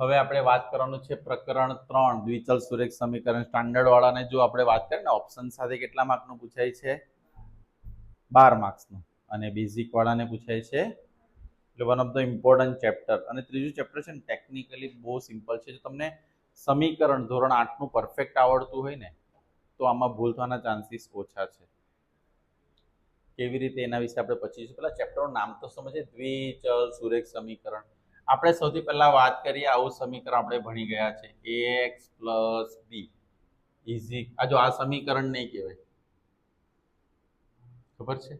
હવે આપણે વાત કરવાનું છે પ્રકરણ ત્રણ, દ્વિચલ સુરેખ સમીકરણ સ્ટાન્ડર્ડ વાળાને જો આપણે વાત કરીએ ને ઓપ્શન સાથે કેટલા માર્કનું પૂછાય છે? બાર માર્ક્સનું અને બેઝિક વાળાને પૂછાય છે, એટલે one of the important chapter અને ત્રીજું ચેપ્ટર છે ને ટેકનિકલી બહુ સિમ્પલ છે. જો તમને સમીકરણ ધોરણ આઠનું પરફેક્ટ આવડતું હોય ને, તો આમાં ભૂલ થવાના ચાન્સીસ ઓછા છે. કેવી રીતે એના વિશે આપણે પછી પેલા ચેપ્ટરનું નામ તો સમજીએ. દ્વિચલ સુરેખ સમીકરણ. આપણે સૌથી પહેલા વાત કરીએ આવું સમીકરણ આપણે ભણી ગયા છે. એક્સ પ્લસ બી ઇઝી આ જો આ સમીકરણ નહીં કહેવાય. ખબર છે?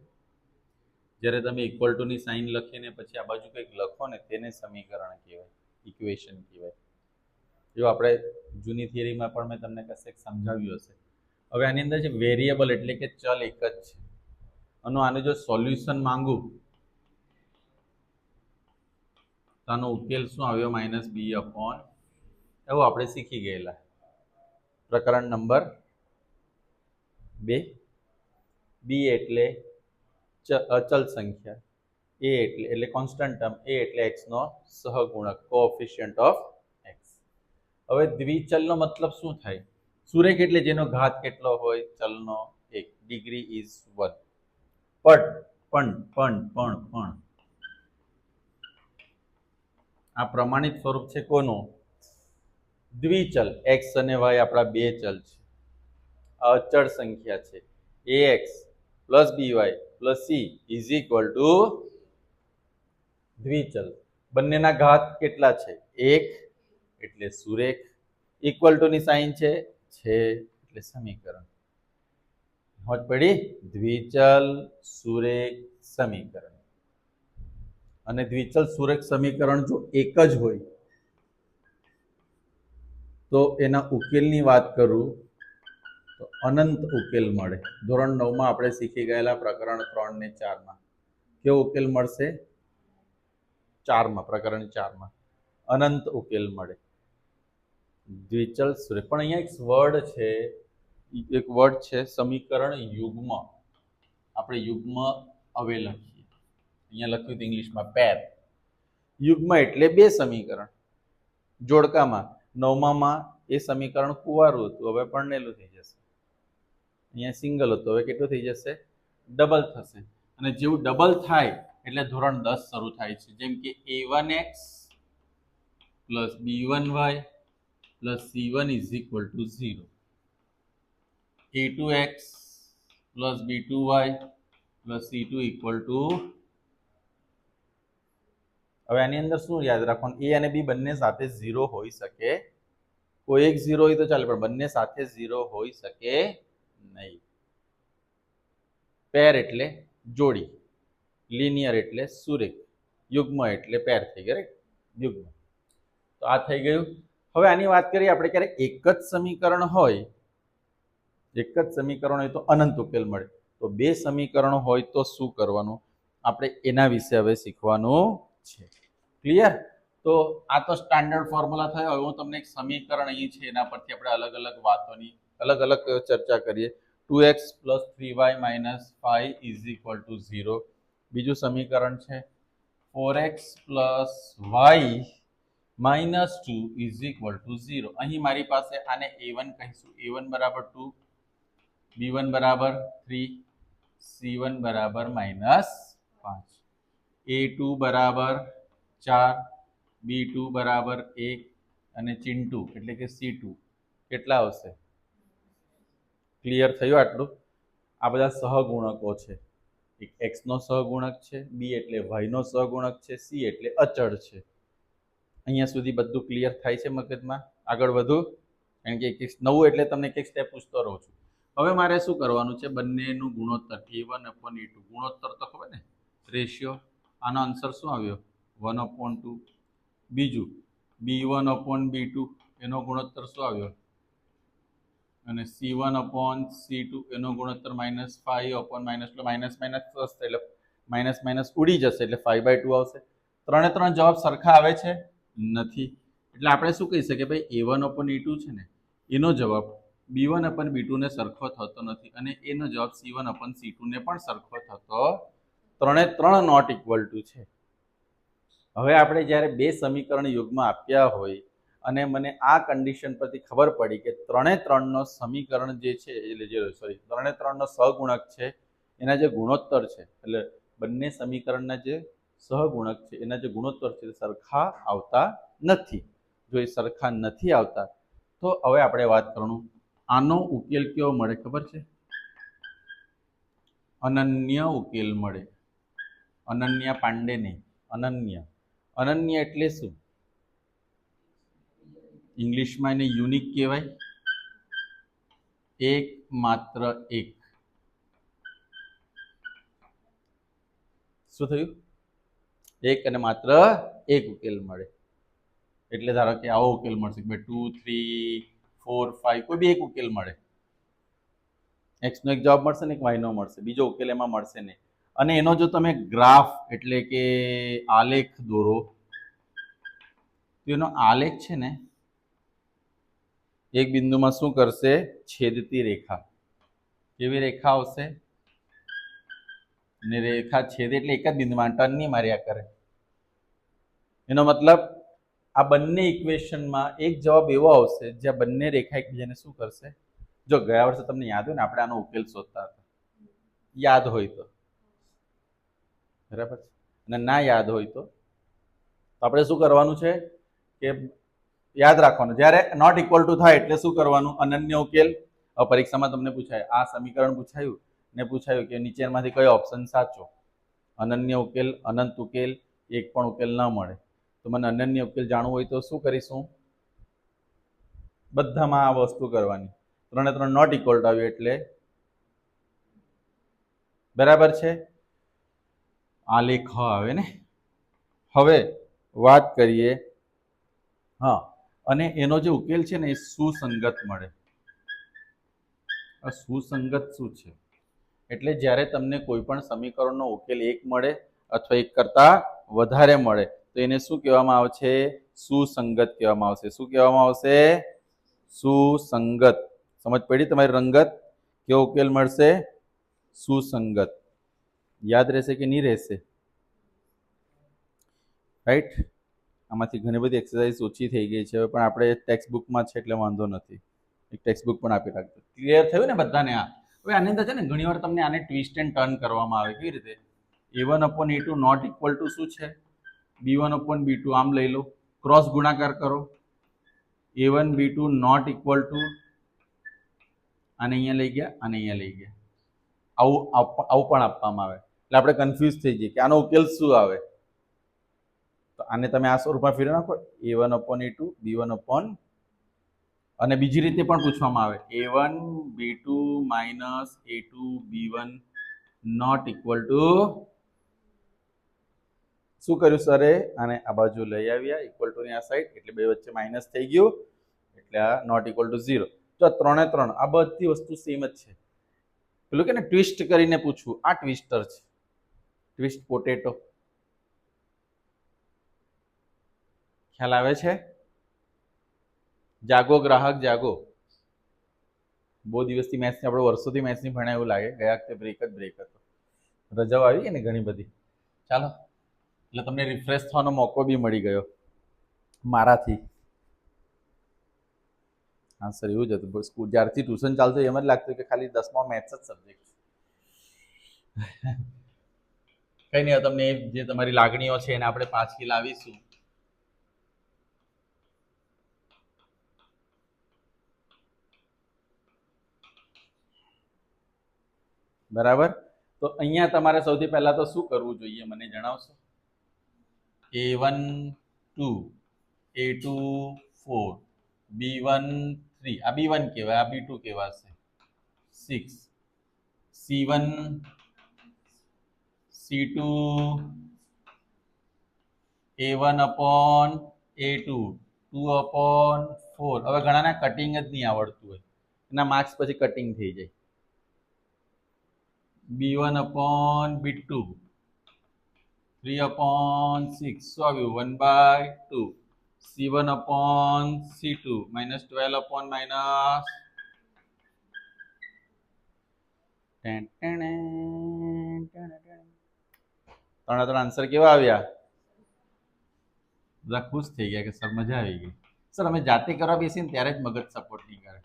જ્યારે તમે ઇક્વલ ટુ ની સાઇન લખીને પછી આ બાજુ કંઈક લખો ને તેને સમીકરણ કહેવાય. ઇક્વેશન કહેવાય. જો આપણે જૂની થિયરીમાં પણ મેં તમને કશેક સમજાવ્યું હશે. હવે આની અંદર જે વેરિયેબલ એટલે કે ચલ એક જ છે. અને આનું જો સોલ્યુશન માંગુ તો આનો ઉકેલ શું આવ્યો? માઇનસ બી અપોન એવું આપણે શીખી ગયેલા. પ્રકરણ નંબર બે. બી એટલે અચલ સંખ્યા. એ એટલે એટલે કોન્સ્ટન્ટ ટર્મ એ એટલે એક્સનો સહગુણક કોએફિશિયન્ટ ઓફ એક્સ હવે દ્વિચલનો મતલબ શું થાય? સુરેખ એટલે જેનો ઘાત કેટલો હોય? ચલનો એક. ડિગ્રી ઇઝ વન પણ પણ પણ પણ પણ આ પ્રમાણિત સ્વરૂપ છે કોનું? દ્વિચલ. એક્સ અને વાય આપણા બે ચલ છે. અચળ સંખ્યા છે. A X plus B Y plus C is equal to દ્વિચલ. બંનેના ઘાત કેટલા છે? એક એટલે સુરેખ. ઇક્વલ ટુની સાઇન છે? છે એટલે સમીકરણ. હોજ પડી? દ્વિચલ, સુરેખ, સમીકરણ. અને દ્વિચલ સુરેખ સમીકરણ જો એક જ હોય, તો એના ઉકેલની વાત કરું, તો અનંત ઉકેલ મળે. ધોરણ નવમાં આપણે શીખી ગયેલા પ્રકરણ ત્રણ ને ચારમાં. કેવો ઉકેલ મળશે? ચારમાં, પ્રકરણ ચારમાં. અનંત ઉકેલ મળે. દ્વિચલ સુરેખ. પણ અહીંયા એક વર્ડ છે, એક વર્ડ છે સમીકરણ યુગ્મ. આપણે યુગ્મ હવે લખીએ. અહીંયા લખ્યું હતું ઇંગ્લિશમાં પેર. યુગ્મ એટલે બે સમીકરણ. જોડકામાં, નવમામાં એ સમીકરણ કુવારું હતું, હવે પરણેલું થઈ જશે. અહીંયા સિંગલ હતું, હવે કેટલું થઈ જશે? ડબલ થશે. અને જેવું ડબલ થાય, એટલે ધોરણ દસ શરૂ થાય છે. જેમ કે A one x plus B one y plus C one is equal to zero A two x plus B two y plus C two equal to હવે આની અંદર શું યાદ રાખવાનું? એ અને બી બંને સાથે ઝીરો હોઈ શકે. કોઈ એક ઝીરો હોય તો ચાલે, પણ બંને સાથે ઝીરો હોઈ શકે નહીં. પેર એટલે જોડી. લિનિયર એટલે સુરેખ. યુગ્મ એટલે પેર થઈ ગયા રાઈટ યુગ્મ. તો આ થઈ ગયું. હવે આની વાત કરીએ, આપણે ક્યારેક એક જ સમીકરણ હોય, એક જ સમીકરણ હોય તો અનંત ઉકેલ મળે. તો બે સમીકરણ હોય તો શું કરવાનું? આપણે એના વિશે હવે શીખવાનું છે. ક્લિયર તો આ તો સ્ટાન્ડર્ડ ફોર્મ્યુલા થયો. હવે હું તમને એક સમીકરણ અહીં છે, એના પરથી આપણે અલગ અલગ વાતોની, અલગ અલગ ચર્ચા કરીએ. Two x plus three y minus five is equal to zero બીજું સમીકરણ છે. Four x plus y minus two is equal to zero અહીં મારી પાસે આને એ વન કહીશું. એ વન બરાબર ટુ બી વન બરાબર થ્રી સી વન બરાબર માઇનસ પાંચ એ ટુ બરાબર ચાર, બી ટુ બરાબર એક અને ચિંટુ, એટલે કે સી ટુ. કેટલા આવશે? ક્લિયર થયું આટલું? આ બધા સહગુણકો છે. એક એક્સનો સહગુણક છે, બી એટલે વાયનો સહગુણક છે, સી એટલે અચળ છે. અહીંયા સુધી બધું ક્લિયર થાય છે મગજમાં? આગળ વધુ? કારણ કે એક નવું એટલે તમને એક સ્ટેપ પૂછતો રહું છું. હવે મારે શું કરવાનું છે? બંનેનું ગુણોત્તર A one upon A two ગુણોત્તર તો ખબર ને? રેશિયો આનો આન્સર શું આવ્યો? One upon two. બીજું, B one upon B two, એનો ગુણોત્તર શું આવ્યો? અને C one upon C two, એનો ગુણોત્તર minus five upon minus two minus minus plus એટલે માઇનસ માઇનસ ઉડી જશે, એટલે ફાઈવ બાય ટુ આવશે. ત્રણે ત્રણ જવાબ સરખા આવે છે? નથી. એટલે આપણે શું કહી શકીએ? ભાઈ, A one upon A two છે ને, એનો જવાબ બી વન અપન બી ટુને સરખો થતો નથી, અને એનો જવાબ સી વન અપન સી ટુને પણ સરખો થતો ત્રણે ત્રણ નોટ ઇક્વલ ટુ છે. હવે આપણે જ્યારે બે સમીકરણ યુગમાં આપ્યા હોય અને મને આ કન્ડિશન પરથી ખબર પડી કે ત્રણે ત્રણનો સમીકરણ જે છે, એટલે જે સોરી ત્રણે ત્રણનો સહગુણક છે, એના જે ગુણોત્તર છે, એટલે બંને સમીકરણના જે સહગુણક છે, એના જે ગુણોત્તર છે સરખા આવતા નથી. જો એ સરખા નથી આવતા, તો હવે આપણે વાત કરવાનું. આનો ઉકેલ કેવો મળે ખબર છે? અનન્ય ઉકેલ મળે. અનન્ય પાંડે નહીં અનન્ય. અનન્ય એટલે શું? ઇંગ્લિશમાં એને યુનિક કહેવાય. એક માત્ર એક. શું થયું? એક અને માત્ર એક ઉકેલ મળે. એટલે ધારો કે આવો ઉકેલ મળશે. કે ટુ થ્રી ફોર ફાઈવ કોઈ બી એક ઉકેલ મળે. એક્સનો એક જવાબ મળશે ને એક વાયનો મળશે. બીજો ઉકેલ એમાં મળશે નહીં. અને એનો જો તમે ગ્રાફ એટલે કે આલેખ દોરો, તો એનો આલેખ છે ને એક બિંદુમાં શું કરશે? છેદતી રેખા. કેવી રેખા આવશે? ને રેખા છેદ એટલે એક જ બિંદુમાં ટર્ન નહીં માર્યા કરે. એનો મતલબ આ બંને ઇક્વેશનમાં એક જવાબ એવો આવશે, જ્યાં બંને રેખા એકબીજાને શું કરશે? જો ગયા વર્ષે તમને યાદ હોય ને, આપણે આનો ઉકેલ શોધતા હતા. યાદ હોય તો. બરાબર છે? અને ના યાદ હોય તો? આપણે શું કરવાનું છે કે યાદ રાખવાનું. જ્યારે નોટ ઇક્વલ ટુ થાય એટલે શું કરવાનું? અનન્ય ઉકેલ. પરીક્ષામાં તમને પૂછાય, આ સમીકરણ પૂછાયું ને પૂછાયું કે નીચેમાંથી કયો ઓપ્શન સાચો? અનન્ય ઉકેલ, અનંત ઉકેલ, એક પણ ઉકેલ ન મળે. તો મને અનન્ય ઉકેલ જાણવું હોય તો શું કરીશું? બધામાં આ વસ્તુ કરવાની. ત્રણે ત્રણ નોટ ઇક્વલ આવ્યું એટલે? બરાબર છે? આલેખ આવે ને? હવે વાત કરીએ. હા, અને એનો જે ઉકેલ છે ને એ સુસંગત મળે. આ સુસંગત શું છે? એટલે જ્યારે તમને કોઈ પણ સમીકરણનો ઉકેલ એક મળે અથવા એક કરતા વધારે મળે, તો એને શું કહેવામાં આવે છે સુસંગત કહેવામાં આવશે. શું કહેવામાં આવશે? સુસંગત. સમજ પડી તમારી રંગત? કેવો ઉકેલ મળશે? સુસંગત. યાદ રહેશે કે નહીં રહેશે? રાઈટ આમાંથી ઘણી બધી એક્સરસાઇઝ ઓછી થઈ ગઈ છે હવે પણ આપણે ટેક્સ્ટ બુકમાં છે એટલે વાંધો નથી. એક ટેક્સ્ટ બુક પણ આપી રાખજો. ક્લિયર થયું ને બધાને આ? હવે આની અંદર છે ને ઘણી વાર તમને આને ટ્વિસ્ટ એન્ડ ટર્ન કરવામાં આવે, કેવી રીતે? A one upon A two not equal to શું છે? B one upon B two આમ લઈ લો. ક્રોસ ગુણાકાર કરો. A one B two not equal to આને અહીંયા લઈ ગયા અને અહીંયા લઈ ગયા. આવું આવું પણ આપવામાં આવે. એટલે આપણે કન્ફ્યુઝ થઈ જઈએ કે આનો ઉકેલ શું આવે? તો આને તમે આ સ્વરૂપમાં ફેરવી નાખો. A one upon A two B one upon અને બીજી રીતે પણ પૂછવામાં આવે. A one B two minus A two B one not equal to શું કર્યું સરે અને આ બાજુ લઈ આવ્યા. ઇક્વલ ટુ ની આ સાઈડ એટલે બે વચ્ચે માઇનસ થઈ ગયું. એટલે આ નોટ ઇક્વલ ટુ ઝીરો જો ત્રણે ત્રણ, આ બધી વસ્તુ સેમ જ છે. પેલું કે ને ટ્વિસ્ટ કરીને પૂછવું. આ ટ્વિસ્ટર છે. Twist potato. ખ્યાલ આવે છે? જાગો ગ્રાહક, જાગો. બહુ દિવસથી મેથ્સની આપણે વર્ષોથી મેથ્સની ભણ્યા એવું લાગે. ગયા વખતે બ્રેક જ બ્રેક હતો. રજાઓ આવી ગઈ ને ઘણી બધી. ચાલો. એટલે તમને રિફ્રેશ થવાનો મોકો બી મળી ગયો. મારાથી. હા સર એવું જ હતું. સ્કૂલ, જ્યારથી ટ્યુશન ચાલતું એમ જ લાગતું કે ખાલી દસમા મેથ્સ જ સબ્જેક્ટ કઈ નહીં તમને જે તમારી લાગણીઓ છે એને આપણે પાછી લાવીશું. બરાબર? તો અહીંયા તમારે સૌથી પહેલા તો શું કરવું જોઈએ, મને જણાવશો? A one two A two four B one three આ બી વન કહેવાય, આ બી ટુ કહેવાશે. Six C one C two A one upon A two two upon four હવે ઘણાને કટિંગ જ નહીં આવડતું હોય. એના માર્ક્સ પછી કટિંગ થઈ જાય. B one upon B two three upon six શું આવ્યું? One by two C one upon C two minus twelve upon minus ત્રણે ત્રણ આન્સર કેવા આવ્યા? બધા ખુશ થઈ ગયા કે સર મજા આવી ગઈ. સર અમે જાતે કરવા બેસીએ ને ત્યારે જ મગજ સપોર્ટ નહીં કરે.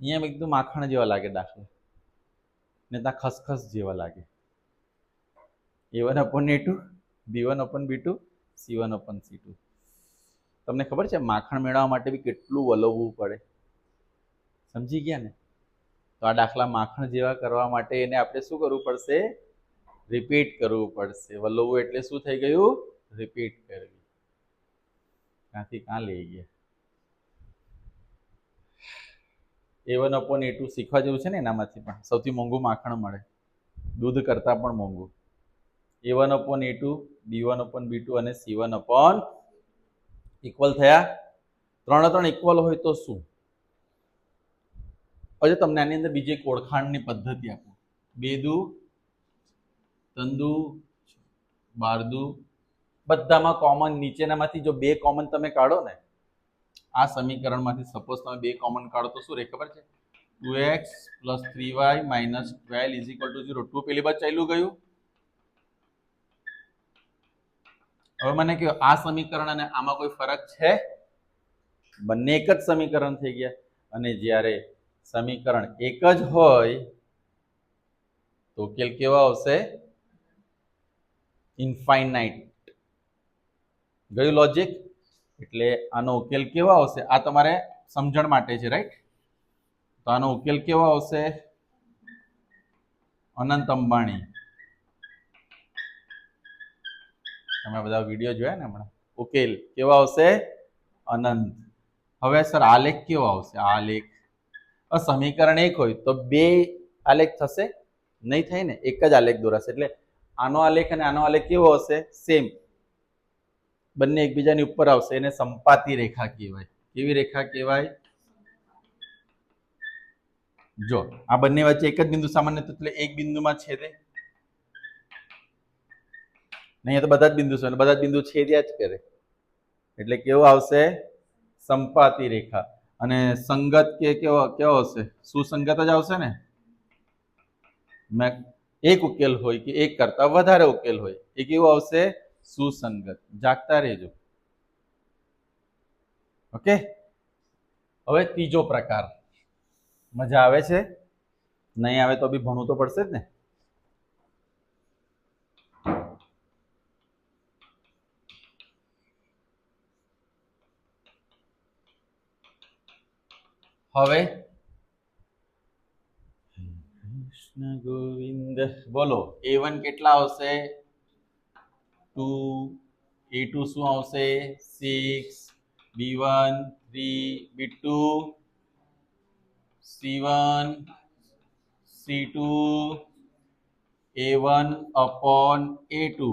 અહીંયા એકદમ માખણ જેવા લાગે દાખલા. ને ત્યાં ખસખસ જેવા લાગે. A one upon A two B one upon B two C one upon C two તમને ખબર છે, માખણ મેળવવા માટે બી કેટલું વલવવું પડે? સમજી ગયા ને? તો આ દાખલા માખણ જેવા કરવા માટે એને આપણે શું કરવું પડશે? રિપીટ કરવું પડશે. વલ્લવું એટલે શું થઈ ગયું? રિપીટ કરવી. ક્યાંથી ક્યાં લઈ ગયા? A one upon A two શીખવા જેવું છે ને એનામાંથી પણ. સૌથી મોંઘું માખણ મળે. દૂધ કરતાં પણ મોંઘું. A one upon A two B one upon B two અને સી વન અપોન ઇક્વલ થયા. ત્રણે ત્રણ ઇક્વલ હોય તો શું? હવે તમને આની અંદર બીજી એક ઓળખાણની પદ્ધતિ આપું. બેદુ તંદુ, બારદુ, બધામાં કોમન નીચેનામાંથી જો બે કોમન તમે કાઢો ને, આ સમીકરણમાંથી સપોઝ તમે બે કોમન કાઢો તો શું રહે ખબર છે? Two x plus three y minus twelve is equal to zero two પેલી બાદ ચાલ્યું ગયું? હવે મને કહ્યું આ સમીકરણ અને આમાં કોઈ ફરક છે? બંને એક જ સમીકરણ થઈ ગયા. અને જ્યારે સમીકરણ એક જ હોય, તો ઉકેલ કેવા આવશે? ઇન્ફાઇનાઇટ ગયું લોજિક એટલે આનો ઉકેલ કેવો આવશે? આ તમારે સમજણ માટે છે રાઈટ તો આનો ઉકેલ કેવો આવશે? અનંત અંબાણી. તમે બધા વીડિયો જોયા ને હમણાં? ઉકેલ કેવો આવશે? અનંત. હવે સર આલેખ કેવો આવશે? આલેખ સમીકરણ એક હોય તો બે આલેખ થશે? નહીં થાય ને? એક જ આલેખ દોરાશે. એટલે આનો આલેખ અને આનો આલેખ કેવો હશે? સેમ બંને એકબીજાની ઉપર આવશે. એને સંપાતી રેખા કહેવાય. કેવી રેખા કહેવાય? જો, આ બંને વચ્ચે એક જ બિંદુ સામાન્ય તો એટલે એક બિંદુમાં છેદે. નહીં તો બધા જ બિંદુ છે બધા જ બિંદુ છેદ્યા જ કરે. એટલે કેવો આવશે? સંપાતી રેખા. અને સંગત કે કેવો કેવો હશે? સુસંગત જ આવશે ને? મેં એક ઉકેલ હોય કે એક કરતા વધારે ઉકેલ હોય, એ કેવું આવશે? સુસંગત. જાગતા રહેજો. ઓકે? હવે ત્રીજો પ્રકાર. મજા આવે છે? નહીં આવે તો બી ભણવું તો પડશે જ ને. હવે કૃષ્ણ ગોવિંદ બોલો એ વન કેટલા આવશે ટુ એ ટુ શું આવશે six B one three B two C one C two A one upon A two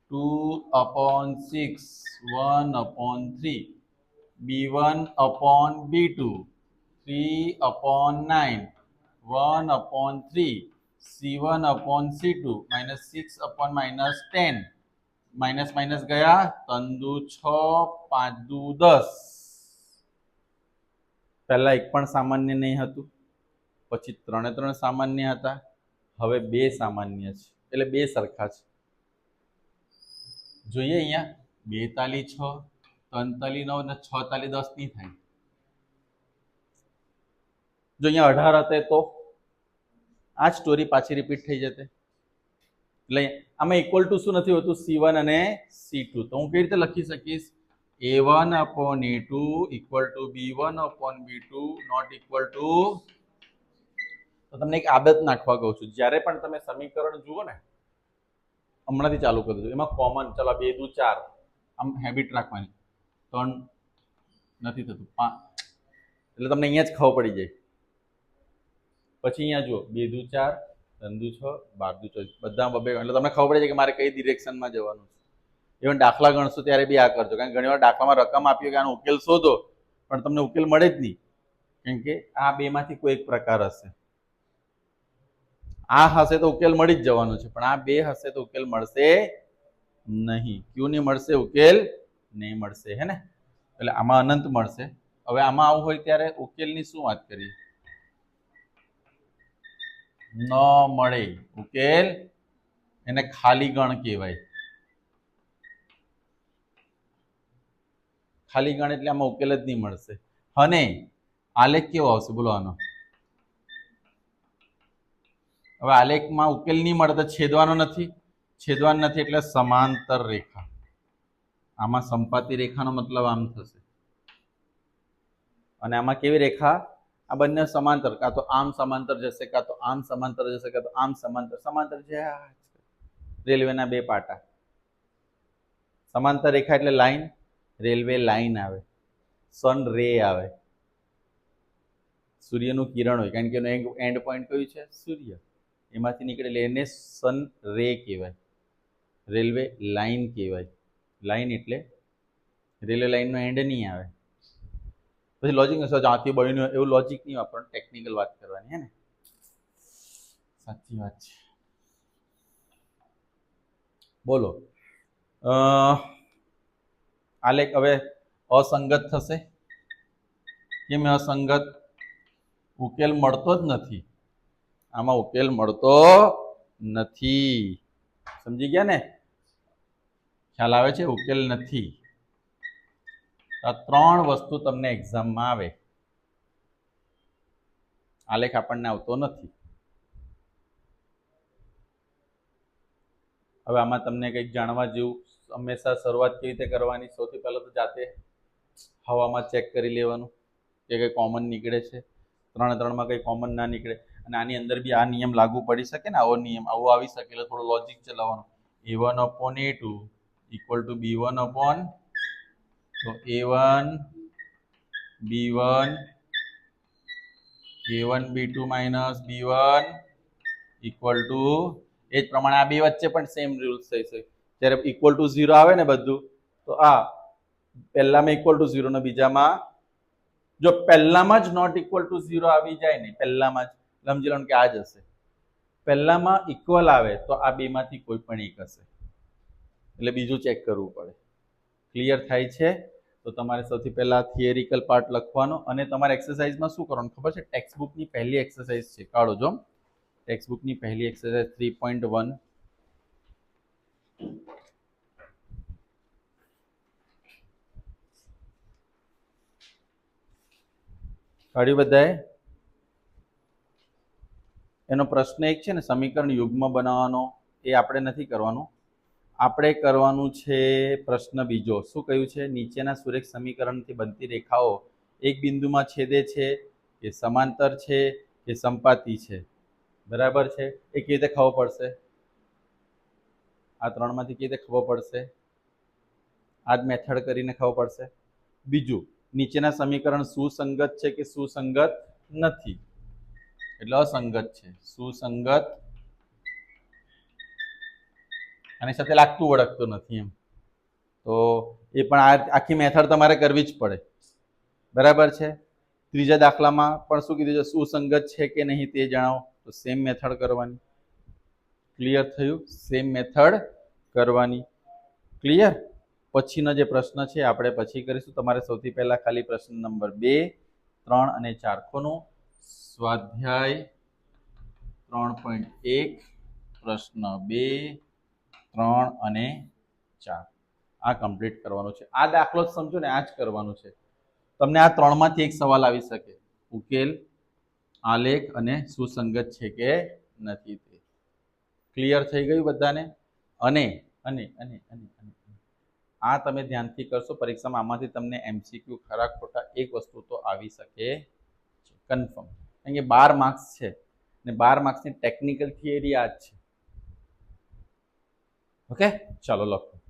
two upon six one upon three B one upon B two three upon nine one upon three C one upon C two minus six upon minus ten minus minus ગયા તંદુ છ પાંચ દુ દસ પહેલાં એક પણ સામાન્ય નહીં હતું પછી ત્રણે ત્રણ સામાન્ય હતા હવે બે સામાન્ય છે એટલે બે સરખા છે જોઈએ અહીંયા બે તાલી છ ત્રણ તાલી નવ ને છ તાલી દસ નહીં થાય. જો અહીંયા અઢાર હતે તો આ સ્ટોરી પાછી રિપીટ થઈ જતે. એટલે આમાં ઇક્વલ ટુ શું નથી હોતું? સી વન અને સી ટુ તો હું કેવી રીતે લખી શકીશ? A one upon A two equal to B one upon B two not equal to તો તમને એક આદત નાખવા કહું છું. જ્યારે પણ તમે સમીકરણ જુઓ ને, હમણાંથી ચાલુ કરી દીધું એમાં કોમન ચલો બે દુ ચાર. આમ હેબિટ રાખવાની. ત્રણ નથી થતું. પાંચ એટલે તમને અહીંયા જ ખબર પડી જાય. પછી અહીંયા જુઓ, બે દુ ચાર, ત્રણ દુ છ, બાર દુ ચોવીસ બધા બબે એટલે તમને ખબર પડે છે કે મારે કઈ ડિરેક્શનમાં જવાનું છે. ઇવન દાખલા ગણશો ત્યારે બી આ કરજો. કારણ કે ઘણીવાર દાખલામાં રકમ આપીએ કે આનો ઉકેલ શોધો, પણ તમને ઉકેલ મળે જ નહીં. કેમ કે આ બેમાંથી કોઈ એક પ્રકાર હશે. આ હશે તો ઉકેલ મળી જ જવાનો છે, પણ આ બે હશે તો ઉકેલ મળશે નહીં. ક્યુ નહીં મળશે, ઉકેલ નહીં મળશે, હે ને? એટલે આમાં અનંત મળશે. હવે આમાં આવું હોય ત્યારે ઉકેલની શું વાત કરીએ? ન મળે, ઉકેલ એને ખાલી ગણ કહેવાય. ખાલી ગણ એટલે આમાં ઉકેલ જ નહીં મળશે. અને આલેખ કેવો આવશે? બોલો આનો. હવે આલેખમાં ઉકેલ નહીં મળે છેદવાનો નથી. છેદવાનો નથી એટલે સમાંતર રેખા. આમાં સંપાતી રેખાનો મતલબ આમ થશે. અને આમાં કેવી રેખા? આ બંને સમાંતર, કાં તો આમ સમાંતર જશે, કાં તો આમ સમાંતર જશે, કાં તો આમ સમાંતર. સમાંતર છે, રેલવેના બે પાટા. સમાંતર રેખા એટલે લાઈન, રેલવે લાઈન આવે. સન રે આવે. સૂર્યનું કિરણ હોય, કારણ કે એનું એન્ડ પોઈન્ટ કયું છે? સૂર્ય. એમાંથી નીકળેલ એને સન રે કહેવાય. રેલવે લાઈન કહેવાય. લાઈન એટલે, રેલવે લાઈનનો એન્ડ નહીં આવે. પછી લોજિક જાતિ બન્યું એવું લોજિક નહીં વાપરવાનું ટેકનિકલ વાત કરવાની, હે ને? સાચી વાત છે. બોલો. આલેખ હવે અસંગત થશે? કેમ અસંગત? ઉકેલ મળતો જ નથી. આમાં ઉકેલ મળતો નથી. સમજી ગયા ને? ખ્યાલ આવે છે? ઉકેલ નથી. આ ત્રણ વસ્તુ તમને એક્ઝામમાં આવે. આલેખ આપણને આવતો નથી. હવે આમાં તમને કંઈક જાણવા જેવું હંમેશા શરૂઆત કેવી રીતે કરવાની? સૌથી પહેલાં તો જાતે હવામાં ચેક કરી લેવાનું કે કંઈ કોમન નીકળે છે. ત્રણે ત્રણમાં કંઈ કોમન ના નીકળે. અને આની અંદર બી આ નિયમ લાગુ પડી શકે ને? આવો નિયમ, આવો આવી શકે એટલે થોડો લોજિક ચલાવવાનો. A one upon A two equal to B one upon તો A one B one A one B two minus B one equal to એ જ પ્રમાણે આ બે વચ્ચે પણ સેમ રૂલ્સ છે જ્યારે ઇક્વલ ટુ ઝીરો આવે ને બધું, તો આ પહેલામાં ઇક્વલ ટુ ઝીરો ને બીજામાં, જો પહેલામાં જ નોટ ઇક્વલ ટુ ઝીરો આવી જાય ને, પહેલામાં જ સમજી લો કે આ જ હશે. પહેલામાં ઇક્વલ આવે તો આ બેમાંથી કોઈ પણ એક હશે. એટલે બીજું ચેક કરવું પડે. ક્લિયર થાય છે? તો તમારે સૌથી પહેલા થિયરિકલ પાર્ટ લખવાનો અને તમારે એક્સરસાઇઝમાં શું કરવાનું ખબર છે? ટેક્સ્ટ બુકની પહેલી એક્સરસાઇઝ છે. કાઢો જો. ટેક્સ્ટ બુકની પહેલી એક્સરસાઇઝ થ્રી પોઈન્ટ વન કાઢ્યું બધાએ? એનો પ્રશ્ન એક છે ને, સમીકરણ યુગમાં બનાવવાનો, એ આપણે નથી કરવાનું. આપણે કરવાનું છે પ્રશ્ન બીજો. શું કહ્યું છે? નીચેના સુરેખ સમીકરણથી બનતી રેખાઓ એક બિંદુમાં છેદે છે, કે સમાંતર છે, કે સંપાતી છે. બરાબર છે? એ કેવી રીતે ખબર પડશે? આ ત્રણમાંથી કેવી રીતે ખબર પડશે? આ જ મેથડ કરીને ખબર પડશે. બીજું, નીચેના સમીકરણ સુસંગત છે કે સુસંગત નથી? એટલે અસંગત છે. સુસંગત આની સાથે લાગતું વળગતું નથી એમ. તો એ પણ આ આખી મેથડ તમારે કરવી જ પડે. બરાબર છે? ત્રીજા દાખલામાં પણ શું કીધું છે? સુસંગત છે કે નહીં તે જણાવો. તો સેમ મેથડ કરવાની. ક્લિયર થયું? સેમ મેથડ કરવાની. ક્લિયર પછીનો જે પ્રશ્ન છે, આપણે પછી કરીશું. તમારે સૌથી પહેલા ખાલી પ્રશ્ન નંબર બે, ત્રણ અને ચારખોનો સ્વાધ્યાય. ત્રણ પોઈન્ટ એક, પ્રશ્ન બે ત્રણ અને ચાર. આ કમ્પ્લીટ કરવાનો છે. આ દાખલો જ સમજો ને, આ જ કરવાનું છે. તમને આ ત્રણમાંથી એક સવાલ આવી શકે. ઉકેલ, આલેખ અને સુસંગત છે કે નથી તે. ક્લિયર થઈ ગયું બધાને? અને અને અને અને આ તમે ધ્યાનથી કરશો. પરીક્ષામાં આમાંથી તમને એમસીક્યુ ખરા ખોટા એક વસ્તુ તો આવી શકે છે. કન્ફર્મ કારણ કે બાર માર્ક્સ છે. ને બાર માર્ક્સની ટેકનિકલ થિયરી આ જ છે. ઓકે ચાલો લખો